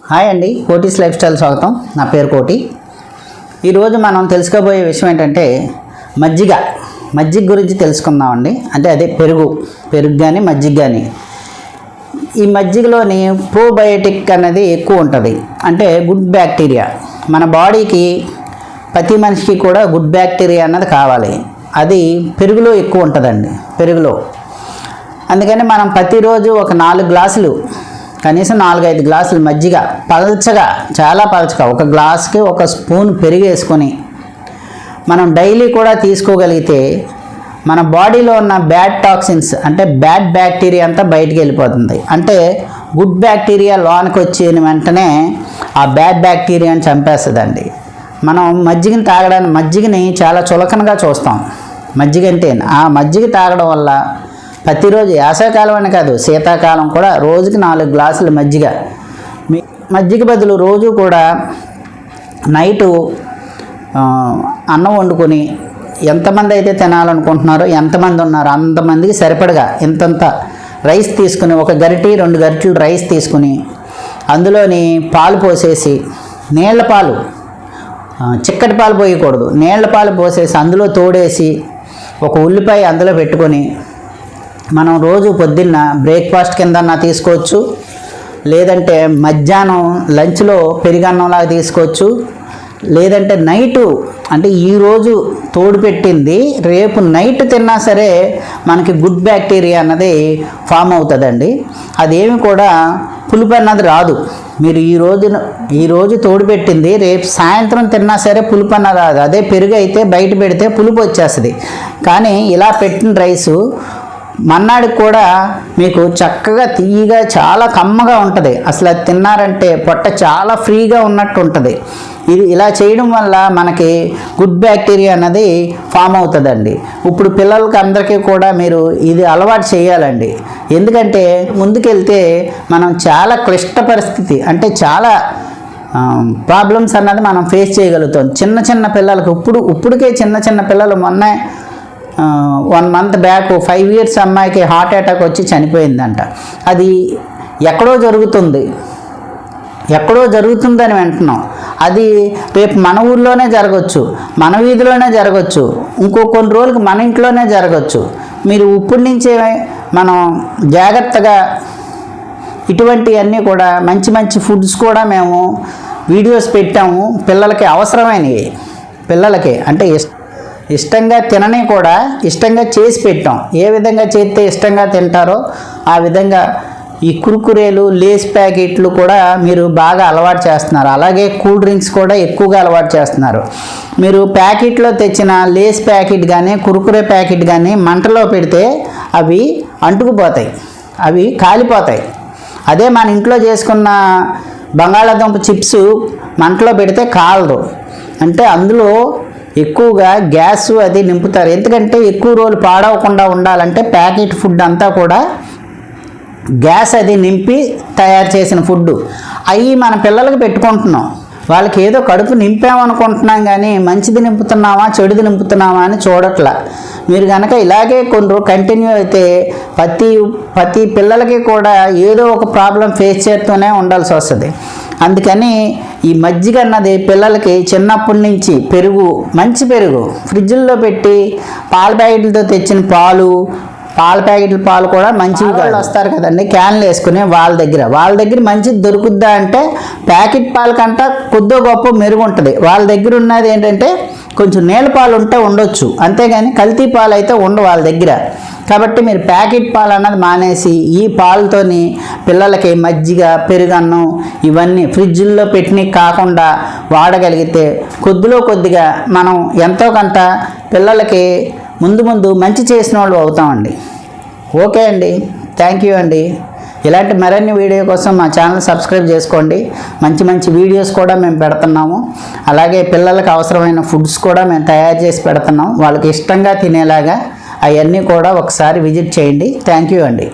Hi అండి కోటీస్ life style స్వాగతం. నా పేరు కోటి. ఈరోజు మనం తెలుసుకోబోయే విషయం ఏంటంటే మజ్జిగ. మజ్జిగ గురించి తెలుసుకుందామండి. అంటే అదే పెరుగు. పెరుగు కానీ మజ్జిగ కానీ ఈ మజ్జిగలోని ప్రోబయోటిక్ అనేది ఎక్కువ ఉంటుంది. అంటే గుడ్ బ్యాక్టీరియా మన బాడీకి ప్రతి మనిషికి కూడా గుడ్ బ్యాక్టీరియా అన్నది కావాలి. అది పెరుగులో ఎక్కువ ఉంటుందండి. పెరుగులో. అందుకని మనం ప్రతిరోజు ఒక నాలుగు గ్లాసులు కనీసం నాలుగైదు గ్లాసులు మజ్జిగ పలచగా చాలా పలచగా ఒక గ్లాస్కి ఒక స్పూన్ పెరుగు వేసుకొని మనం డైలీ కూడా తీసుకోగలిగితే మన బాడీలో ఉన్న బ్యాడ్ టాక్సిన్స్ అంటే బ్యాడ్ బ్యాక్టీరియా అంతా బయటికి వెళ్ళిపోతుంది. అంటే గుడ్ బ్యాక్టీరియా లోనికి వచ్చిన వెంటనే ఆ బ్యాడ్ బ్యాక్టీరియాని చంపేస్తుందండి. మనం మజ్జిగని తాగడానికి మజ్జిగని చాలా చులకనగా చూస్తాం. మజ్జిగ అంటే ఆ మజ్జిగ తాగడం వల్ల ప్రతిరోజు వేసవికాలం అని కాదు శీతాకాలం కూడా రోజుకి నాలుగు గ్లాసులు మజ్జిగ. మజ్జిగ బదులు రోజు కూడా నైటు అన్నం వండుకొని ఎంతమంది అయితే తినాలనుకుంటున్నారో ఎంతమంది ఉన్నారో అంతమందికి సరిపడగా ఇంతంత రైస్ తీసుకుని ఒక గరిటి రెండు గరిటెలు రైస్ తీసుకుని అందులోని పాలు పోసేసి నీళ్ళ పాలు చిక్కటి పాలు పోయకూడదు. నీళ్ళ పాలు పోసేసి అందులో తోడేసి ఒక ఉల్లిపాయ అందులో పెట్టుకొని మనం రోజు పొద్దున్న బ్రేక్ఫాస్ట్ కింద తీసుకోవచ్చు లేదంటే మధ్యాహ్నం లంచ్లో పెరిగన్నంలాగా తీసుకోవచ్చు లేదంటే నైటు అంటే ఈరోజు తోడు పెట్టింది రేపు నైట్ తిన్నా సరే మనకి గుడ్ బ్యాక్టీరియా అన్నది ఫామ్ అవుతుందండి. అదేమి కూడా పులుపు అన్నది రాదు. మీరు ఈ రోజు ఈరోజు తోడు పెట్టింది రేపు సాయంత్రం తిన్నా సరే పులుపు అన్నది రాదు. అదే పెరుగు అయితే బయట పెడితే పులుపు వచ్చేస్తుంది. కానీ ఇలా పెట్టిన రైసు మన్నాడికి కూడా మీకు చక్కగా తీయగా చాలా కమ్మగా ఉంటుంది. అసలు అది తిన్నారంటే పొట్ట చాలా ఫ్రీగా ఉన్నట్టు ఉంటుంది ఇది ఇలా చేయడం వల్ల మనకి గుడ్ బ్యాక్టీరియా అన్నది ఫామ్ అవుతుందండి. ఇప్పుడు పిల్లలకి అందరికీ కూడా మీరు ఇది అలవాటు చేయాలండి. ఎందుకంటే ముందుకెళ్తే మనం చాలా క్లిష్ట పరిస్థితి అంటే చాలా ప్రాబ్లమ్స్ అన్నది మనం ఫేస్ చేయగలుగుతాం. చిన్న చిన్న పిల్లలకు ఇప్పుడు ఇప్పటికే చిన్న చిన్న పిల్లలు మొన్నే one month back five years అమ్మాయికి హార్ట్ అటాక్ వచ్చి చనిపోయిందంట. అది ఎక్కడో జరుగుతుంది. ఎక్కడో జరుగుతుందని వింటున్నాం. అది రేపు మన ఊర్లోనే జరగచ్చు మన వీధిలోనే జరగచ్చు ఇంకో కొన్ని రోజులకి మన ఇంట్లోనే జరగచ్చు. మీరు ఇప్పటి నుంచే మనం జాగ్రత్తగా ఇటువంటివన్నీ కూడా మంచి మంచి ఫుడ్స్ కూడా మేము వీడియోస్ పెట్టాము. పిల్లలకి అవసరమైనవి. పిల్లలకి అంటే ఇష్ ఇష్టంగా తినని కూడా ఇష్టంగా చేసి పెట్టాం. ఏ విధంగా చేస్తే ఇష్టంగా తింటారో ఆ విధంగా ఈ కురుకురేలు లేస్ ప్యాకెట్లు కూడా మీరు బాగా అలవాటు చేస్తున్నారు. అలాగే కూల్ డ్రింక్స్ కూడా ఎక్కువగా అలవాటు చేస్తున్నారు. మీరు ప్యాకెట్లో తెచ్చిన లేస్ ప్యాకెట్ కానీ కురుకురే ప్యాకెట్ కానీ మంటలో పెడితే అవి అంటుకుపోతాయి. అవి కాలిపోతాయి. అదే మన ఇంట్లో చేసుకున్న బంగాళాదుంప చిప్స్ మంటలో పెడితే కాలదు. అంటే అందులో ఎక్కువగా గ్యాస్ అది నింపుతారు. ఎందుకంటే ఎక్కువ రోజులు పాడవకుండా ఉండాలంటే ప్యాకెట్ ఫుడ్ అంతా కూడా గ్యాస్ అది నింపి తయారు చేసిన ఫుడ్. అవి మన పిల్లలకి పెట్టుకుంటున్నాం. వాళ్ళకి ఏదో కడుపు నింపామనుకుంటున్నాం కానీ మంచిది నింపుతున్నామా చెడుది నింపుతున్నామా అని చూడట్లా. మీరు కనుక ఇలాగే కొన్ని కంటిన్యూ అయితే ప్రతి ప్రతి పిల్లలకి కూడా ఏదో ఒక ప్రాబ్లం ఫేస్ చేస్తూనే ఉండాల్సి వస్తుంది. అందుకని ఈ మజ్జిగ అన్నది పిల్లలకి చిన్నప్పటి నుంచి పెరుగు మంచి పెరుగు. ఫ్రిడ్జ్లో పెట్టి పాల ప్యాకెట్లతో తెచ్చిన పాలు పాల ప్యాకెట్ల పాలు కూడా మంచివి కాదు. వస్తారు కదండి క్యాన్లు వేసుకుని వాళ్ళ దగ్గర. వాళ్ళ దగ్గర మంచిది దొరుకుద్దా అంటే ప్యాకెట్ పాల కంట కొద్దో గొప్ప మెరుగు ఉంటుంది. వాళ్ళ దగ్గర ఉన్నది ఏంటంటే కొంచెం నేలపాలు పాలు ఉంటే ఉండొచ్చు. అంతేగాని కల్తీ పాలు అయితే ఉండవు వాళ్ళ దగ్గర. కాబట్టి మీరు ప్యాకెట్ పాలు అన్నది మానేసి ఈ పాలతోని పిల్లలకి మజ్జిగ పెరుగన్నం ఇవన్నీ ఫ్రిడ్జ్లో పెట్టినవి కాకుండా వాడగలిగితే కొద్దిలో కొద్దిగా మనం ఎంతో కొంత పిల్లలకి ముందు ముందు మంచి చేసిన వాళ్ళు అవుతామండి. ఓకే అండి. థ్యాంక్ యూ అండి. ఇలాంటి మరిన్ని వీడియో కోసం మా ఛానల్ సబ్స్క్రైబ్ చేసుకోండి. మంచి మంచి వీడియోస్ కూడా మేము పెడుతున్నాము. అలాగే పిల్లలకు అవసరమైన ఫుడ్స్ కూడా మేము తయారు చేసి పెడుతున్నాం వాళ్ళకి ఇష్టంగా తినేలాగా అవన్నీ కూడా ఒకసారి విజిట్ చేయండి. థ్యాంక్ యూ అండి.